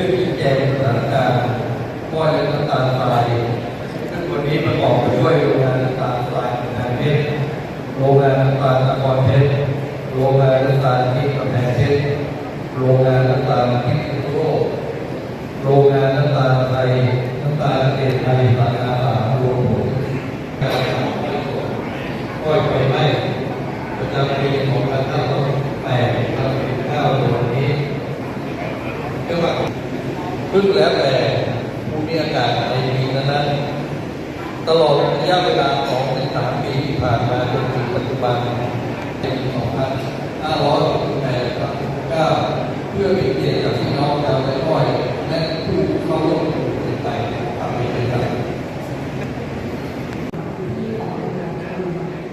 พื่อที่แจงสถานการณ์ว่าและน้ำตาลทรายซึ่งวันนี้ประกอบไปด้วยโรงงานน้ำตาลทรายกำแพงเพชรโรงงานน้ำตาลนครเพชรโรงงานน้ำตาลที่กำแพงเพชรโรงงานน้ำตาลที่พิษณุโลกโรงงานน้ำตาลไทยน้ำตาลเกษไทยปากาสามรวมผลการทำให้ผลก้อยไฟไหม้ประจำปีของพันห้าร้อยแปดทับสิบเก้าในวันนี้เรียกว่า พึ่งแล้วแต่ภูมิอากาศในปีนั้นๆตลอดระยะเวลาของถึงสามปีที่ผ่านมาจนถึงปัจจุบันปีสองพันห้าร้อยแปดทับเก้าเพื่อเป็นเกียรติกับพี่น้องชาวไร่อ้อยและผู้เข้าร่วมโครงการทำให้เป็นครับ ที่ออกมา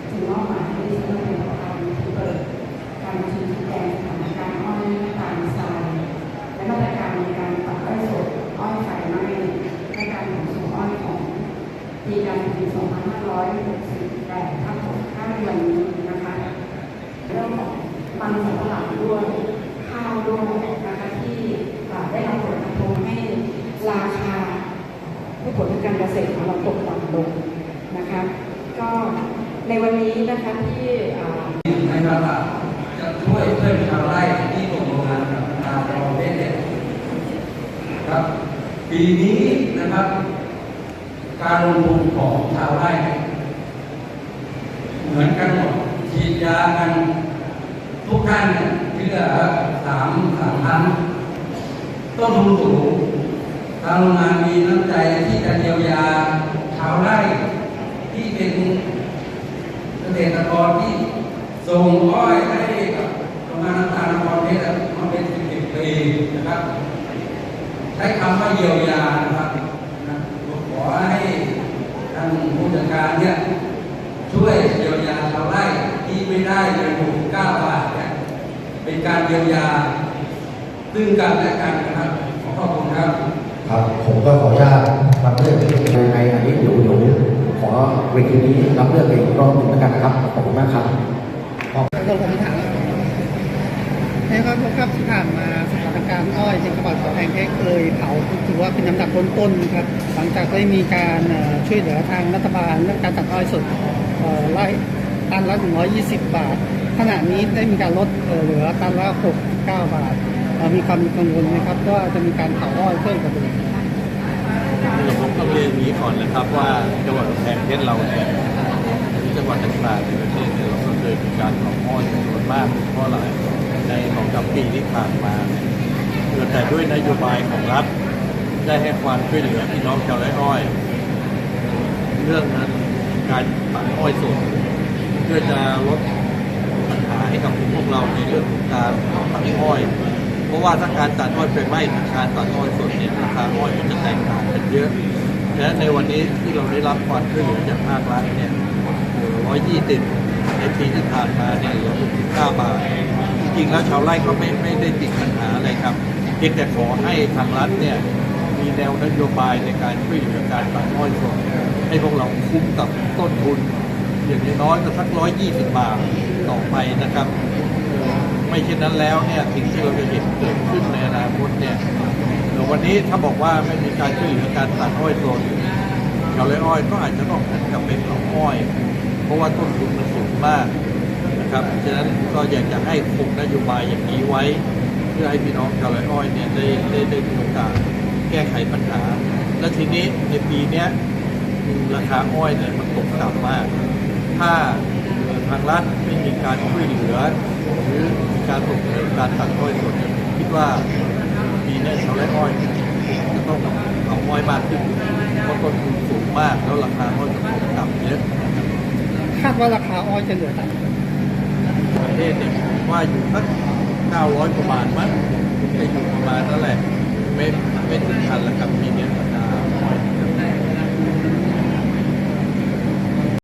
ถึงมอบหมายให้ดิฉันเป็นประธานที่เปิดการประชุมชี้แจงสถานการณ์อ้อยน้ำตาลทรายและมาตรการในการตัดอ้อยสดอ้อยไฟไหม้และการขนส่งอ้อยของปีการผลิต 2568ทับ65เดือนนี้นะคะเรื่องของมันสำปะหลังด้วยข้าวด้วยนะคะที่ได้รับผลกระทบให้ราคาผู้ผลทางการเกษตรของเราตกต่ำลงนะคะก็ในวันนี้นะคะที่อ่านะครับว่าจะช่วยเพื่อนชาวไร่ที่ตกโรงงานกับทางเราเล่นเนี่ยครับปีนี้นะครับ การลงทุนของชาวไร่เหมือนกันหมดฉีดยากันทุกท่านเนี่ยเชื่อสามสามพันต้นทุนสูงทางโรงงานมีน้ำใจที่จะเยียวยาชาวไร่ที่เป็นเกษตรกรที่ส่งอ้อยให้กับโรงงานน้ำตาลนครเพชรมาเป็นสิบสิบปีนะครับ ใช้คำว่าเยียวยานะครับ ให้ท่านผู้จัดการเนี่ยช่วยเยียวยาชาวไร่ที่ไม่ได้เงินถูกเก้าบาทเนี่ยเป็นการเยียวยาซึ่งกันและกันนะครับขอขอบคุณครับครับ ผมก็ขออนุญาตรับเรื่องที่ในในอันนี้เดี๋ยวเดี๋ยวขอเวทีนี้รับเรื่องอีกรอบหนึ่งแล้วกันนะครับขอบคุณมากครับ เราผมถามนะครับครับที่ผ่านมาสถานการณ์อ้อยในกระบะขอแพงแค่เคยเผาถือว่าเป็นน้ำหนักต้นๆครับหลังจากได้มีการช่วยเหลือทางรัฐบาลเรื่องการตัดอ้อยสดไล่ตันละ120 บาท ขณะนี้ได้มีการลดเหลือตันละ69 บาท มีความกังวลไหมครับว่าจะมีการเผาอ้อยเพิ่มกว่าเดิมผมต้องเรียนงนี้ก่อนนะครับว่าจังหวัดแพงเพชรเราเนี่ยที่จังหวัดต่างๆในประเทศเนี่ยเราก็เคยมีการขออ้อยจำนวนมากเพราะอะไร ในสองสามปีที่ผ่านมาแต่ด้วยนโยบายของรัฐ ได้ให้ความช่วยเหลือพี่น้องชาวไร่อ้อย เรื่องนั้นการตัดอ้อยสดเพื่อจะลดปัญหาให้กับพวกเราในเรื่องของการตัดอ้อย เพราะว่าถ้าการตัดอ้อยไฟไหม้กับการตัดอ้อยสดเนี่ยราคาอ้อยมันจะแตกต่างกันเยอะ และในวันนี้ที่เราได้รับความช่วยเหลือจากภาครัฐเนี่ยร้อยยี่สิบในปีที่ผ่านมาเนี่ยเหลือ69บาท จริงๆแล้วชาวไร่ก็ไม่ไม่ได้ติดปัญหาอะไรครับเพียงแต่ขอให้ทางรัฐเนี่ยมีแนวนโยบายในการช่วยเหลือการตัดอ้อยสดให้พวกเราคุ้มกับต้นทุน อย่างน้อยก็สักร้อยยี่สิบบาทต่อไปนะครับ ไม่เช่นนั้นแล้วเนี่ยสิ่งที่เราจะเห็นเกิดขึ้นในอนาคตเนี่ยเดี๋ยววันนี้ถ้าบอกว่าไม่มีการช่วยเหลือการตัดอ้อยสดชาวไร่อ้อยก็อาจจะต้องหันกลับไปเผาอ้อย เพราะว่าต้นทุนมันสูงมาก นะครับฉะนั้นก็อยากจะให้คงนโยบายอย่างนี้ไว้ เพื่อให้พี่น้องชาวไร่อ้อยเนี่ยได้ได้ได้มีโอกาสแก้ไขปัญหา และทีนี้ในปีเนี้ยราคาอ้อยเนี่ยมันตกต่ำมาก ถ้าทางรัฐไม่มีการช่วยเหลือ หรือมีการส่งเสริมการตัดอ้อยสดเนี่ยคิดว่าปีนี้ชาวไร่อ้อยจะต้องเอาอ้อยมากขึ้นเพราะต้นทุนสูงมากแล้วราคาอ้อยมันตกต่ำเยอะคาดว่าราคาอ้อยจะเหลือตันประ เทศเนี่ยว่าอยู่สัก900กว่าบาทมั้งจะอยู่ประมาณนั่นแหละไม่ไม่ถึงพันละครับมีเนี้ยราคาอ้อย